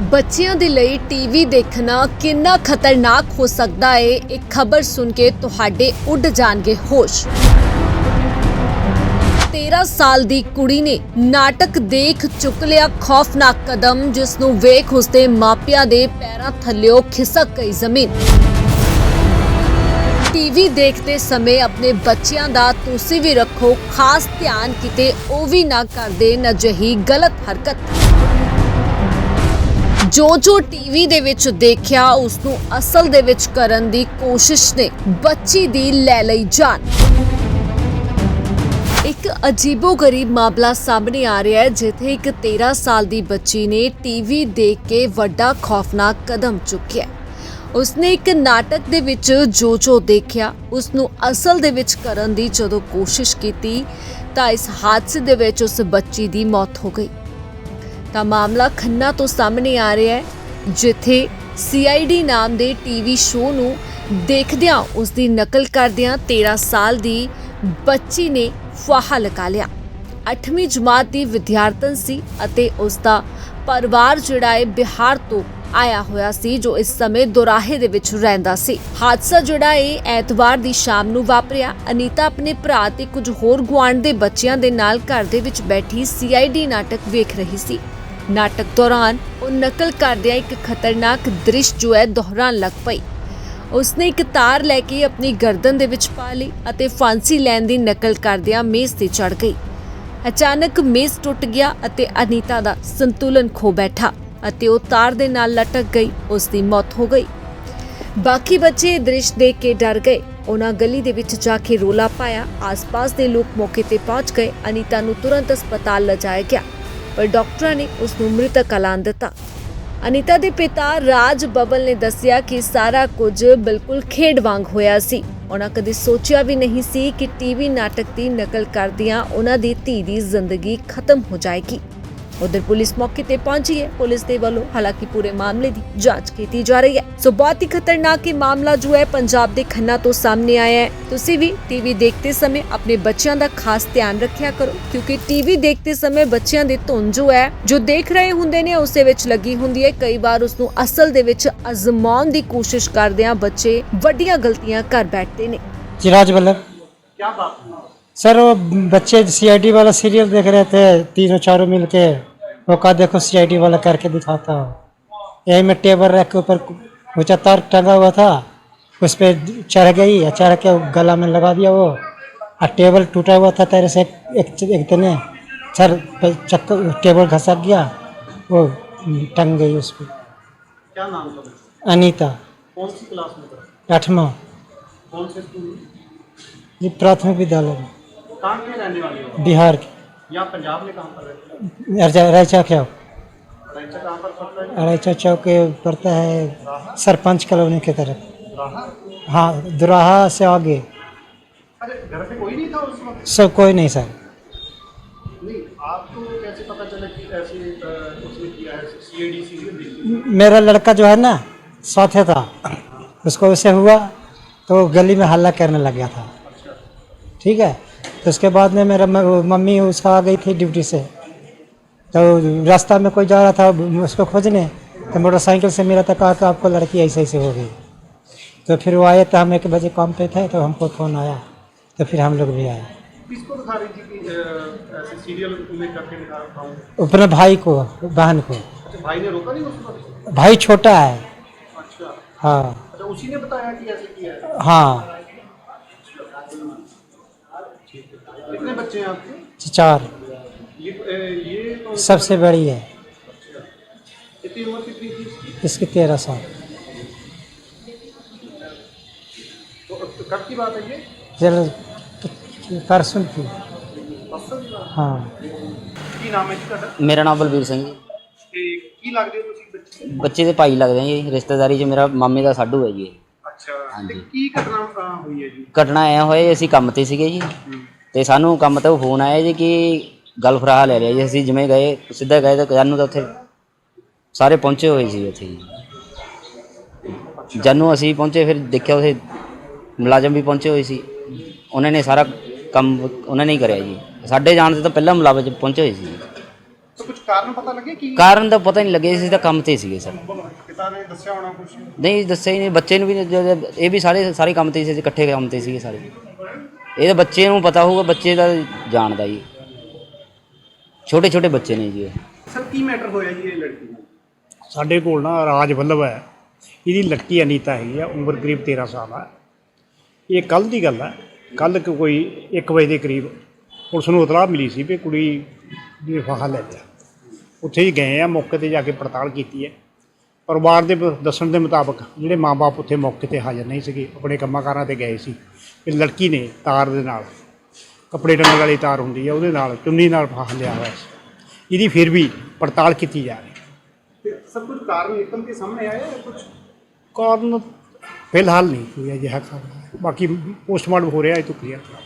ਬੱਚਿਆਂ ਦੇ ਲਈ ਟੀਵੀ ਦੇਖਣਾ ਕਿੰਨਾ ਖਤਰਨਾਕ ਹੋ ਸਕਦਾ ਹੈ ਇਹ ਖਬਰ ਸੁਣ ਕੇ ਤੁਹਾਡੇ ਉੱਡ ਜਾਣਗੇ ਹੋਸ਼। 13 ਸਾਲ ਦੀ ਕੁੜੀ ਨੇ ਨਾਟਕ ਦੇਖ ਚੁੱਕ ਲਿਆ ਖੌਫਨਾਕ ਕਦਮ, ਜਿਸ ਨੂੰ ਵੇਖ ਉਸਦੇ ਮਾਪਿਆਂ ਦੇ ਪੈਰਾਂ ਥੱਲਿਓ ਖਿਸਕ ਗਈ ਜ਼ਮੀਨ। ਟੀਵੀ ਦੇਖਦੇ ਸਮੇਂ ਆਪਣੇ ਬੱਚਿਆਂ ਦਾ ਤੁਸੀਂ ਵੀ ਰੱਖੋ ਖਾਸ ਧਿਆਨ, ਕਿਤੇ ਉਹ ਵੀ ਨਾ ਕਰਦੇ ਨਜਿਹੀ ਗਲਤ ਹਰਕਤ। ਜੋ ਜੋ ਟੀਵੀ ਦੇ ਵਿੱਚ ਦੇਖਿਆ ਉਸ ਨੂੰ ਅਸਲ ਦੇ ਵਿੱਚ ਕਰਨ ਦੀ ਕੋਸ਼ਿਸ਼ ਨੇ। ਬੱਚੀ ਦੀ ਲੈ ਲਈ ਜਾਨ। ਇੱਕ ਅਜੀਬੋ-ਗਰੀਬ ਮਾਮਲਾ ਸਾਹਮਣੇ ਆ ਰਿਹਾ ਹੈ, ਜਿੱਥੇ ਇੱਕ 13 ਸਾਲ ਦੀ ਬੱਚੀ ਨੇ ਟੀਵੀ ਦੇਖ ਕੇ ਵੱਡਾ ਖੌਫਨਾਕ ਕਦਮ ਚੁੱਕਿਆ ਉਸਨੇ ਇੱਕ ਨਾਟਕ ਦੇ ਵਿੱਚ ਜੋ ਜੋ ਦੇਖਿਆ ਉਸ ਨੂੰ ਅਸਲ ਦੇ ਵਿੱਚ ਕਰਨ ਦੀ ਜਦੋਂ ਕੋਸ਼ਿਸ਼ ਕੀਤੀ, ਤਾਂ ਇਸ ਹਾਦਸੇ ਦੇ ਵਿੱਚ ਉਸ ਬੱਚੀ ਦੀ ਮੌਤ ਹੋ ਗਈ। ਤਾਂ ਮਾਮਲਾ ਖੰਨਾ ਤੋਂ ਸਾਹਮਣੇ ਆ ਰਿਹਾ ਹੈ, ਜਿੱਥੇ CID ਨਾਮ ਦੇ ਟੀਵੀ ਸ਼ੋਅ ਨੂੰ ਦੇਖਦਿਆਂ ਉਸ ਦੀ ਨਕਲ ਕਰਦਿਆਂ 13 ਸਾਲ ਦੀ ਬੱਚੀ ਨੇ ਫਾਹਾ ਲਗਾ ਲਿਆ। 8ਵੀਂ ਜਮਾਤ ਦੀ ਵਿਦਿਆਰਥਣ ਸੀ ਅਤੇ ਉਸ ਦਾ ਪਰਿਵਾਰ ਜਿਹੜਾ ਹੈ ਬਿਹਾਰ ਤੋਂ ਆਇਆ ਹੋਇਆ ਸੀ, ਜੋ ਇਸ ਸਮੇਂ ਦੁਰਾਹੇ ਦੇ ਵਿੱਚ ਰਹਿੰਦਾ ਸੀ। ਹਾਦਸਾ ਜਿਹੜਾ ਹੈ ਐਤਵਾਰ ਦੀ ਸ਼ਾਮ ਨੂੰ ਵਾਪਰਿਆ। ਅਨੀਤਾ ਆਪਣੇ ਭਰਾ ਤੇ ਕੁਝ ਹੋਰ ਗੁਆਂਢ ਦੇ ਬੱਚਿਆਂ ਦੇ ਨਾਲ ਘਰ ਦੇ ਵਿੱਚ ਬੈਠੀ CID ਨਾਟਕ ਵੇਖ ਰਹੀ ਸੀ। ਨਾਟਕ ਦੌਰਾਨ ਉਹ ਨਕਲ ਕਰਦਿਆਂ ਇੱਕ ਖਤਰਨਾਕ ਦ੍ਰਿਸ਼ ਜੋ ਹੈ ਦੁਹਰਾਉਣ ਲੱਗ ਪਈ। ਉਸਨੇ ਇੱਕ ਤਾਰ ਲੈ ਕੇ ਆਪਣੀ ਗਰਦਨ ਦੇ ਵਿੱਚ ਪਾ ਲਈ ਅਤੇ ਫਾਂਸੀ ਲੈਣ ਦੀ ਨਕਲ ਕਰਦਿਆਂ ਮੇਜ਼ ਤੇ ਚੜ ਗਈ। ਅਚਾਨਕ ਮੇਜ਼ ਟੁੱਟ ਗਿਆ ਅਤੇ ਅਨੀਤਾ ਦਾ ਸੰਤੁਲਨ ਖੋ ਬੈਠਾ ਅਤੇ ਉਹ ਤਾਰ ਦੇ ਨਾਲ ਲਟਕ ਗਈ ਉਸ ਦੀ ਮੌਤ ਹੋ ਗਈ। ਬਾਕੀ ਬੱਚੇ ਇਹ ਦ੍ਰਿਸ਼ ਦੇਖ ਕੇ ਡਰ ਗਏ। ਉਹਨਾਂ ਗਲੀ ਦੇ ਵਿੱਚ ਜਾ ਕੇ ਰੋਲਾ ਪਾਇਆ। ਆਸ-ਪਾਸ ਦੇ ਲੋਕ ਮੌਕੇ ਤੇ ਪਹੁੰਚ ਗਏ। ਅਨੀਤਾ ਨੂੰ ਤੁਰੰਤ ਹਸਪਤਾਲ ਲਿਜਾਇਆ ਗਿਆ। ਪਰ ਡਾਕਟਰਾਂ ਨੇ ਉਸ ਨੂੰ ਮ੍ਰਿਤਕ ਐਲਾਨ ਦਿੱਤਾ। ਅਨੀਤਾ ਦੇ ਪਿਤਾ ਰਾਜ ਬਬਲ ਨੇ ਦੱਸਿਆ ਕਿ ਸਾਰਾ ਕੁਝ ਬਿਲਕੁਲ ਖੇਡ ਵਾਂਗ ਹੋਇਆ ਸੀ। ਉਹਨਾਂ ਕਦੇ ਸੋਚਿਆ ਵੀ ਨਹੀਂ ਸੀ ਕਿ ਟੀਵੀ ਨਾਟਕ ਦੀ ਨਕਲ ਕਰਦਿਆਂ ਉਹਨਾਂ ਦੀ ਧੀ ਦੀ ਜ਼ਿੰਦਗੀ ਖਤਮ ਹੋ ਜਾਏਗੀ। ਉਧਰ ਪੁਲਿਸ ਮੌਕੇ ਤੇ ਪਹੁੰਚੀ ਹੈ ਪੁਲਿਸ ਦੇ ਵੱਲੋਂ ਹਾਲਾਂਕਿ ਪੂਰੇ ਮਾਮਲੇ ਦੀ ਜਾਂਚ ਕੀਤੀ ਜਾ ਰਹੀ ਹੈ ਸੋ ਬਹੁਤ ਹੀ ਖਤਰਨਾਕ ਇਹ ਮਾਮਲਾ ਜੋ ਹੈ ਪੰਜਾਬ ਦੇ ਖੰਨਾ ਤੋਂ ਸਾਹਮਣੇ ਆਇਆ ਹੈ ਤੁਸੀਂ ਵੀ ਟੀਵੀ ਦੇਖਦੇ ਸਮੇਂ ਆਪਣੇ ਬੱਚਿਆਂ ਦਾ ਖਾਸ ਧਿਆਨ ਰੱਖਿਆ ਕਰੋ ਕਿਉਂਕਿ ਟੀਵੀ ਦੇਖਦੇ ਸਮੇਂ ਬੱਚਿਆਂ ਦੀ ਧੁਨ ਜੋ ਹੈ ਜੋ ਦੇਖ ਰਹੇ ਹੁੰਦੇ ਨੇ ਉਸੇ ਵਿੱਚ ਲੱਗੀ ਹੁੰਦੀ ਹੈ ਕਈ ਵਾਰ ਉਸ ਨੂੰ ਅਸਲ ਦੇ ਵਿੱਚ ਅਜ਼ਮਾਉਣ ਦੀ ਕੋਸ਼ਿਸ਼ ਕਰਦਿਆਂ ਬੱਚੇ ਵੱਡੀਆਂ ਗਲਤੀਆਂ ਕਰ ਬੈਠਦੇ ਨੇ चिराज वल्लभ क्या बात हुई? सर वो बच्चे सीआईडी वाला सीरियल देख रहे थे तीनों चारों मिल के वो कहा देखो सीआईडी वाला करके दिखाता हो। यही में टेबल रख के ऊपर ऊँचा तार टंगा हुआ था। उस पर चढ़ गई और चढ़ के गला में लगा दिया वो। और टेबल टूटा हुआ था तेरे से एक एक, तने। सर चक्कर टेबल घसक गया। वो टंग गई उस पर क्या नाम था अनीता। कौन सी क्लास में था? आठवां। कौन से स्कूल में? जी प्राथमिक विद्यालय में। बिहार के। यहाँ पंजाब में कहाँ पर रहते हो रायचा है चौक के पड़ता है सरपंच कॉलोनी की तरफ़। हाँ दुराहा से आगे। अरे घर पे कोई नहीं था उस वक्त? सब कोई नहीं सर। नहीं आपको कैसे पता चला कि ऐसे उसने किया है? सीआईडी मेरा लड़का जो है ना साथे था। उसको उसे हुआ तो गली में हल्ला करने लग गया था। ठीक है? तो उसके बाद में मेरा मम्मी उसका आ गई थी ड्यूटी से। तो रास्ता में कोई जा रहा था उसको खोजने तो मोटरसाइकिल से मिला था कहा कि आपको लड़की ऐसे ऐसे हो गई। तो फिर वो आए तो हम एक बजे काम पे थे तो हमको फ़ोन आया तो फिर हम लोग भी आए। किसको दिखा रही थी कि ऐसे सीरियल में करके दिखा रहा अपने भाई को बहन को। अच्छा भाई ने रोका नहीं भाई छोटा है। अच्छा। हाँ। अच्छा उसी ने बताया कि ऐसे किया है? हाँ। कितने बच्चे हैं आपके चार ये अ, ये तो सबसे बड़ी है कितनी उम्र कितनी थी इसकी इसकी तेरह साल तो कब की बात है ये चलो परसों की परसों की बात हाँ ਕੀ ਨਾਮ ਹੈ ਜੀ ਤੁਹਾਡਾ ਮੇਰਾ ਨਾਮ ਬਲਬੀਰ ਸਿੰਘ ਜੀ ਤੇ ਕੀ ਲੱਗਦੇ ਹੋ ਤੁਸੀਂ ਬੱਚੇ ਬੱਚੇ ਦੇ ਭਾਈ ਲੱਗਦੇ ਆ ਜੀ ਰਿਸ਼ਤੇਦਾਰੀ 'ਚ ਮੇਰਾ ਮਾਮੇ ਦਾ ਸਾਡੂ ਹੈ ਜੀ ਇਹ। ਹਾਂਜੀ। ਕੀ ਘਟਨਾ ਅ, ਹੋਈ ਹੈ ਜੀ? ਘਟਨਾ ਐ ਹੋਏ ਅਸੀਂ ਕੰਮ ਤੇ ਸੀਗੇ ਜੀ। ਤੇ ਸਾਨੂੰ ਕੰਮ ਤੋਂ ਫੋਨ ਆਇਆ ਜੀ ਕਿ ਗਲ ਫਰਾਹਾ ਲੈ ਲਿਆ ਜੀ। ਅਸੀਂ ਜਿਵੇਂ ਗਏ ਸਿੱਧਾ ਗਏ ਤਾਂ ਜਾਨੂੰ ਤਾਂ ਉੱਥੇ ਸਾਰੇ ਪਹੁੰਚੇ ਹੋਏ ਸੀ ਉੱਥੇ ਜੀ। ਜਾਨੂੰ ਅਸੀਂ ਪਹੁੰਚੇ ਫਿਰ ਦੇਖਿਆ ਉੱਥੇ ਮੁਲਾਜ਼ਮ ਵੀ ਪਹੁੰਚੇ ਹੋਏ ਸੀ। ਉਹਨਾਂ ਨੇ ਸਾਰਾ ਕੰਮ ਉਹਨਾਂ ਨੇ ਹੀ ਕਰਿਆ ਜੀ। ਸਾਡੇ ਜਾਣ ਤਾਂ ਪਹਿਲਾਂ ਮੁਲਾਜ਼ਮ ਪਹੁੰਚੇ ਹੋਏ ਸੀ। ਕਾਰਨ ਦਾ ਪਤਾ ਨਹੀਂ ਲੱਗਿਆ ਸੀ ਤਾਂ ਕੰਮ ਤੇ ਸੀਗੇ ਸਰ। ਦੱਸਿਆ ਨਹੀਂ ਦੱਸਿਆ ਹੀ ਨਹੀਂ। ਬੱਚੇ ਨੂੰ ਵੀ ਇਹ ਵੀ ਸਾਰੇ ਸਾਰੇ ਕੰਮ ਤੇ ਸੀ ਇਕੱਠੇ ਕੰਮ ਤੇ ਸੀਗੇ ਸਾਰੇ। ਇਹ ਤਾਂ ਬੱਚੇ ਨੂੰ ਪਤਾ ਹੋਊਗਾ ਬੱਚੇ ਦਾ ਜਾਣਦਾ ਜੀ। ਛੋਟੇ ਛੋਟੇ ਬੱਚੇ ਨੇ ਜੀ ਸਰ ਕੀ ਮੈਟਰ ਹੋਇਆ ਜੀ ਇਹ ਲੜਕੀ ਨਾਲ? ਸਾਡੇ ਕੋਲ ਨਾ ਰਾਜ ਵੱਲਭ ਹੈ। ਇਹਦੀ ਲੜਕੀ ਅਨੀਤਾ ਹੈਗੀ ਆ ਉਮਰ ਕਰੀਬ 13 ਸਾਲ ਹੈ ਇਹ ਕੱਲ ਦੀ ਗੱਲ ਹੈ ਕੱਲ ਕੋਈ 1 ਵਜੇ ਦੇ ਕਰੀਬ ਪੁਲਿਸ ਨੂੰ ਇਤਲਾਹ ਮਿਲੀ ਸੀ ਵੀ ਕੁੜੀ ਨੇ ਫਾਹਾ ਲੈ ਲਿਆ ਉੱਥੇ ਹੀ ਗਏ ਆ ਮੌਕੇ ਤੇ ਜਾ ਕੇ ਪੜਤਾਲ ਕੀਤੀ ਹੈ। ਪਰਿਵਾਰ ਦੇ ਦੱਸਣ ਦੇ ਮੁਤਾਬਕ ਜਿਹੜੇ ਮਾਪੇ ਉੱਥੇ ਮੌਕੇ ਤੇ ਹਾਜ਼ਰ ਨਹੀਂ ਸੀਗੇ ਆਪਣੇ ਕੰਮਾਂ ਕਾਰਾਂ ਤੇ ਗਏ ਸੀ। ਤੇ ਲੜਕੀ ਨੇ ਤਾਰ ਦੇ ਨਾਲ ਕੱਪੜੇ ਟੰਗਣ ਵਾਲੀ ਤਾਰ ਹੁੰਦੀ ਹੈ ਉਹਦੇ ਨਾਲ ਚੁੰਨੀ ਨਾਲ ਫਾਹ ਲਿਆ ਹੋਇਆ ਸੀ। ਇਹਦੀ ਫਿਰ ਵੀ ਪੜਤਾਲ ਕੀਤੀ ਜਾ ਰਹੀ ਸਭ ਕੁਝ ਕਾਰਨ ਇੱਕਦਮ ਕੇ ਸਾਹਮਣੇ ਆਇਆ ਹੈ ਕੁਝ? ਕਾਰਨ ਫਿਲਹਾਲ ਨਹੀਂ ਕੋਈ ਅਜਿਹਾ ਬਾਕੀ ਪੋਸਟਮਾਰਟਮ ਹੋ ਰਿਹਾ ਹੈ ਇਹ ਕਲੀਅਰ